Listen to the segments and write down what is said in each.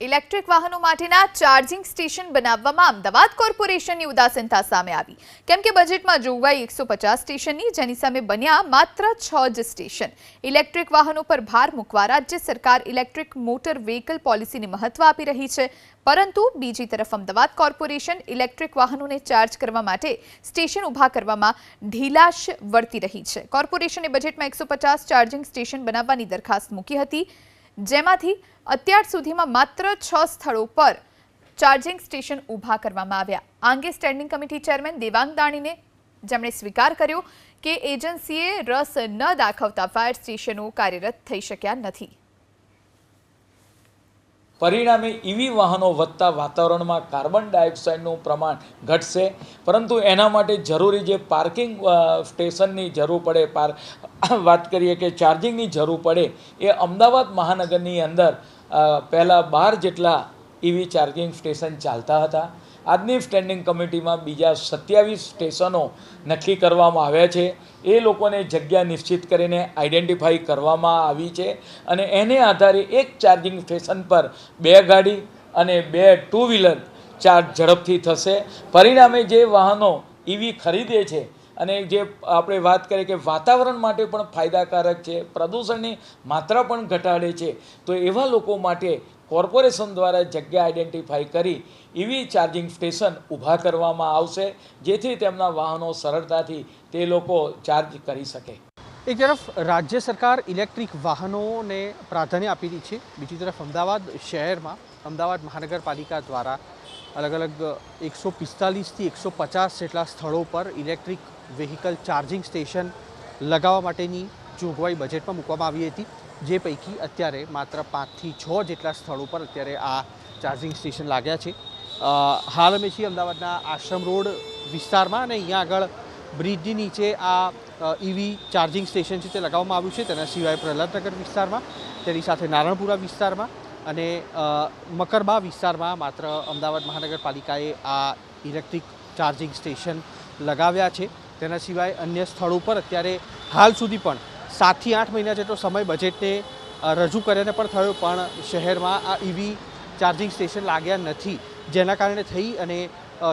Electric વાહનો માટેના charging station બનાવવામાં અમદાવાદ કોર્પોરેશનની ઉદાસીનતા સામે આવી. કેમ કે બજેટમાં જોગવાઈ એકસો પચાસ સ્ટેશનની, જેની સામે બન્યા માત્ર છ જ સ્ટેશન. ઇલેક્ટ્રિક વાહનો પર ભાર મૂકવા રાજ્ય સરકાર ઇલેક્ટ્રિક મોટર વ્હીકલ પોલિસીને મહત્વ આપી રહી છે. પરંતુ બીજી તરફ અમદાવાદ કોર્પોરેશન ઇલેક્ટ્રિક વાહનોને ચાર્જ કરવા માટે સ્ટેશન ઊભા કરવામાં ઢીલાશ વર્તી રહી છે. કોર્પોરેશને બજેટમાં એકસો ચાર્જિંગ સ્ટેશન બનાવવાની દરખાસ્ત મૂકી હતી. જેમાંથી અત્યાર સુધીમાં માત્ર છ સ્થળો પર ચાર્જિંગ સ્ટેશન ઊભા કરવામાં આવ્યા. આ અંગે સ્ટેન્ડિંગ કમિટી ચેરમેન દેવાંગ દાણીને જેમણે સ્વીકાર કર્યો કે એજન્સીએ રસ ન દાખવતા ફાયર સ્ટેશનો કાર્યરત થઈ શક્યા નથી. પરિણામે ઇવી વાહનો વધતા વાતાવરણમાં કાર્બન ડાયોક્સાઇડનું પ્રમાણ ઘટશે. પરંતુ એના માટે જરૂરી જે પાર્કિંગ સ્ટેશનની જરૂર પડે, પાર વાત કરીએ કે ચાર્જિંગની જરૂર પડે, એ અમદાવાદ મહાનગરની અંદર પહેલાં બાર જેટલા ઇવી ચાર્જિંગ સ્ટેશન ચાલતા હતા. આજની સ્ટેન્ડિંગ કમિટીમાં બીજા સત્યાવીસ સ્ટેશનો નક્કી કરવામાં આવ્યા છે. એ લોકોને જગ્યા નિશ્ચિત કરીને આઈડેન્ટિફાઈ કરવામાં આવી છે અને એને આધારે એક ચાર્જિંગ સ્ટેશન પર બે ગાડી અને બે ટુ વ્હીલર ચાર્જ ઝડપથી થશે. પરિણામે જે વાહનો ઈવી ખરીદે છે અને જે આપણે વાત કરીએ કે વાતાવરણ માટે પણ ફાયદાકારક છે, પ્રદૂષણની માત્રા પણ ઘટાડે છે, તો એવા લોકો માટે કોર્પોરેશન દ્વારા જગ્યા આઈડેન્ટિફાઈ કરી એવી ચાર્જિંગ સ્ટેશન ઊભા કરવામાં આવશે, જેથી તેમના વાહનો સરળતાથી તે લોકો ચાર્જ કરી શકે. એક તરફ રાજ્ય સરકાર ઇલેક્ટ્રિક વાહનોને પ્રાધાન્ય આપી રહી છે, બીજી તરફ અમદાવાદ શહેરમાં, અમદાવાદ મહાનગરપાલિકા દ્વારા અલગ અલગ એકસો પિસ્તાલીસથી એકસો પચાસ જેટલા સ્થળો પર ઇલેક્ટ્રિક વેહિકલ ચાર્જિંગ સ્ટેશન લગાવવા માટેની જોગવાઈ બજેટમાં મૂકવામાં આવી હતી. જે પૈકી અત્યારે માત્ર પાંચથી છ જેટલા સ્થળો પર અત્યારે આ ચાર્જિંગ સ્ટેશન લાગ્યા છે. હાલ અમે છીએ અમદાવાદના આશ્રમ રોડ વિસ્તારમાં અને અહીંયા આગળ બ્રિજની નીચે આ ઈવી ચાર્જિંગ સ્ટેશન છે તે લગાવવામાં આવ્યું છે. તેના સિવાય પ્રહલાદનગર વિસ્તારમાં, તેની સાથે નારણપુરા વિસ્તારમાં અને મકરબા વિસ્તારમાં માત્ર અમદાવાદ મહાનગરપાલિકાએ આ ઇલેક્ટ્રિક ચાર્જિંગ સ્ટેશન લગાવ્યા છે. તેના સિવાય અન્ય સ્થળો પર અત્યારે હાલ સુધી પણ સાતથી આઠ મહિના જેટલો સમય બજેટને રજૂ કર્યાને પણ થયો, પણ શહેરમાં આ ઈવી ચાર્જિંગ સ્ટેશન લાગ્યા નથી. જેના કારણે થઈ અને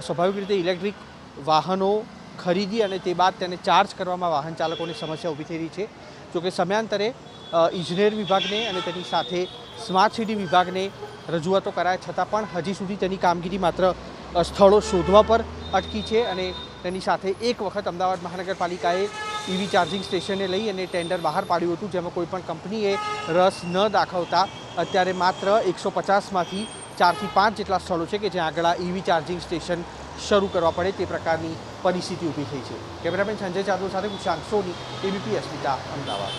સ્વાભાવિક રીતે ઇલેક્ટ્રિક વાહનો ખરીદી અને તે બાદ તેને ચાર્જ કરવામાં વાહન ચાલકોની સમસ્યા ઊભી થઈ રહી છે. જોકે સમયાંતરે ઇજનેર વિભાગને અને તેની સાથે સ્માર્ટ સિટી વિભાગને રજૂઆતો કરાયા, છતાં પણ હજી સુધી તેની કામગીરી માત્ર સ્થળો શોધવા પર અટકી છે અને તેની સાથે એક વખત અમદાવાદ મહાનગરપાલિકાએ ઈવી ચાર્જિંગ સ્ટેશનને લઈ અને ટેન્ડર બહાર પાડ્યું હતું, જેમાં કોઈપણ કંપનીએ રસ ન દાખવતા અત્યારે માત્ર એકસો પચાસમાંથી ચારથી પાંચ જેટલા સ્થળો છે કે જ્યાં આગળ ઈવી ચાર્જિંગ સ્ટેશન શરૂ કરવા પડે તે પ્રકારની પરિસ્થિતિ ઊભી થઈ છે. કેમેરામેન સંજય જાદવ સાથે કુશાંક સોની એબીપી અસ્મિતા, અમદાવાદ.